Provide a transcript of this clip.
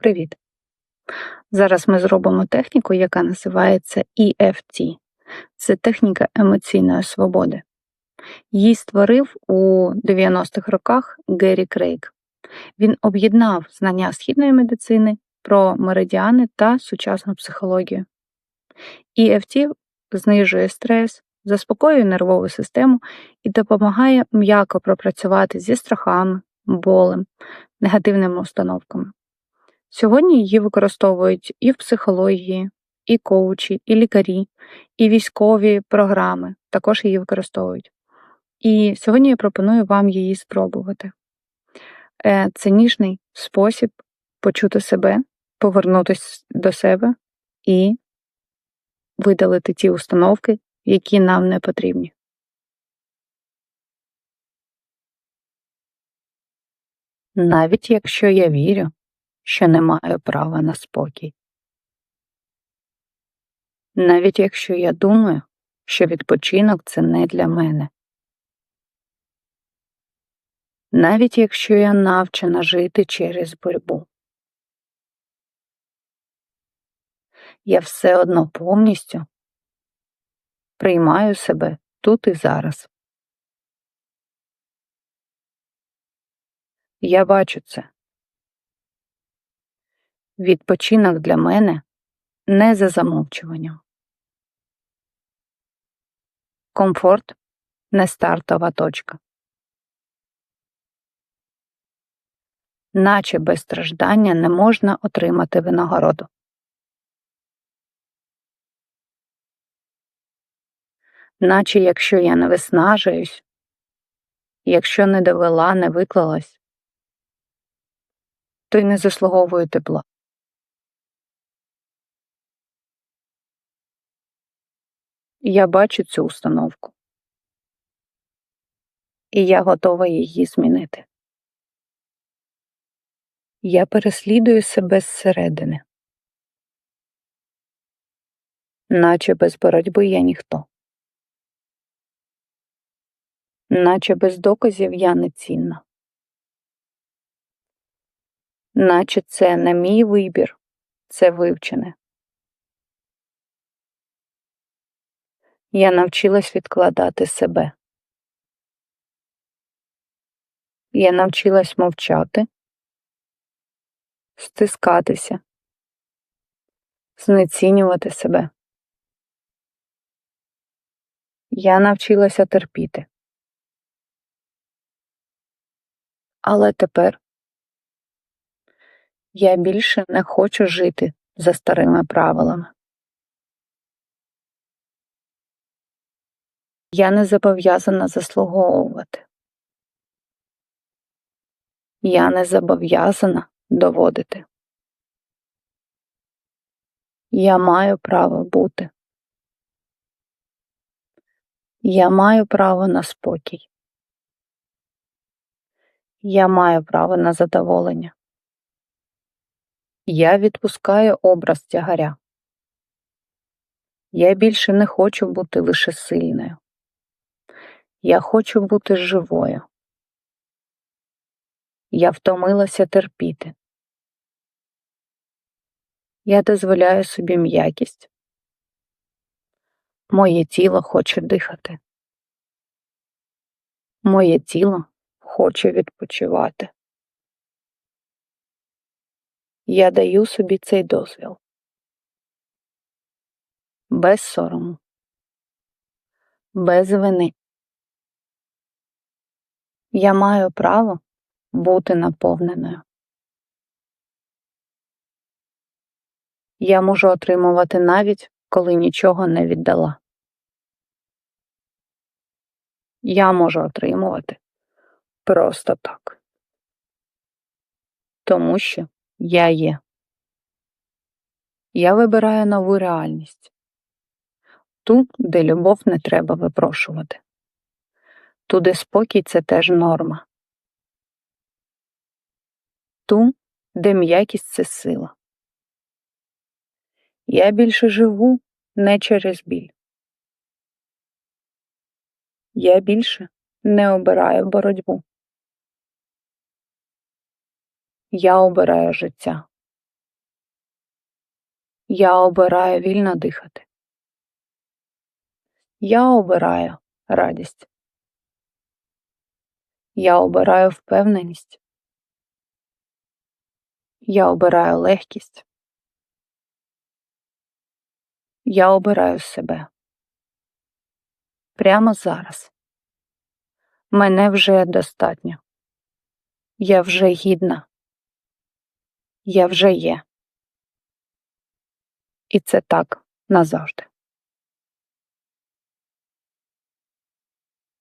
Привіт! Зараз ми зробимо техніку, яка називається EFT. Це техніка емоційної свободи. Її створив у 90-х роках Геррі Крейг. Він об'єднав знання східної медицини про меридіани та сучасну психологію. EFT знижує стрес, заспокоює нервову систему і допомагає м'яко пропрацювати зі страхами, болем, негативними установками. Сьогодні її використовують і в психології, і коучі, і лікарі, і військові програми також її використовують. І сьогодні я пропоную вам її спробувати. Е, це спосіб почути себе, повернутися до себе і видалити ті установки, які нам не потрібні. Навіть якщо я вірю, що не маю права на спокій. Навіть якщо я думаю, що відпочинок це не для мене. Навіть якщо я навчена жити через боротьбу. Я все одно повністю приймаю себе тут і зараз. Я бачу це. Відпочинок для мене не за замовчуванням. Комфорт не стартова точка. Наче без страждання не можна отримати винагороду. Наче якщо я не виснажуюсь, якщо не довела, не виклалась, то й не заслуговую тепла. Я бачу цю установку, і я готова її змінити. Я переслідую себе зсередини, наче без боротьби я ніхто, наче без доказів я не цінна, наче це не мій вибір, це вивчене. Я навчилась відкладати себе. Я навчилась мовчати, стискатися, знецінювати себе. Я навчилася терпіти. Але тепер я більше не хочу жити за старими правилами. Я не зобов'язана заслуговувати. Я не зобов'язана доводити. Я маю право бути. Я маю право на спокій. Я маю право на задоволення. Я відпускаю образ тягаря. Я більше не хочу бути лише сильною. Я хочу бути живою. Я втомилася терпіти. Я дозволяю собі м'якість. Моє тіло хоче дихати. Моє тіло хоче відпочивати. Я даю собі цей дозвіл. Без сорому, без вини. Я маю право бути наповненою. Я можу отримувати навіть, коли нічого не віддала. Я можу отримувати просто так. Тому що я є. Я вибираю нову реальність ту, де любов не треба випрошувати. Туди спокій це теж норма. Ту, де м'якість це сила. Я більше живу не через біль. Я більше не обираю боротьбу. Я обираю життя. Я обираю вільно дихати. Я обираю радість. Я обираю впевненість. Я обираю легкість. Я обираю себе. Прямо зараз. Мене вже достатньо. Я вже гідна. Я вже є. І це так назавжди.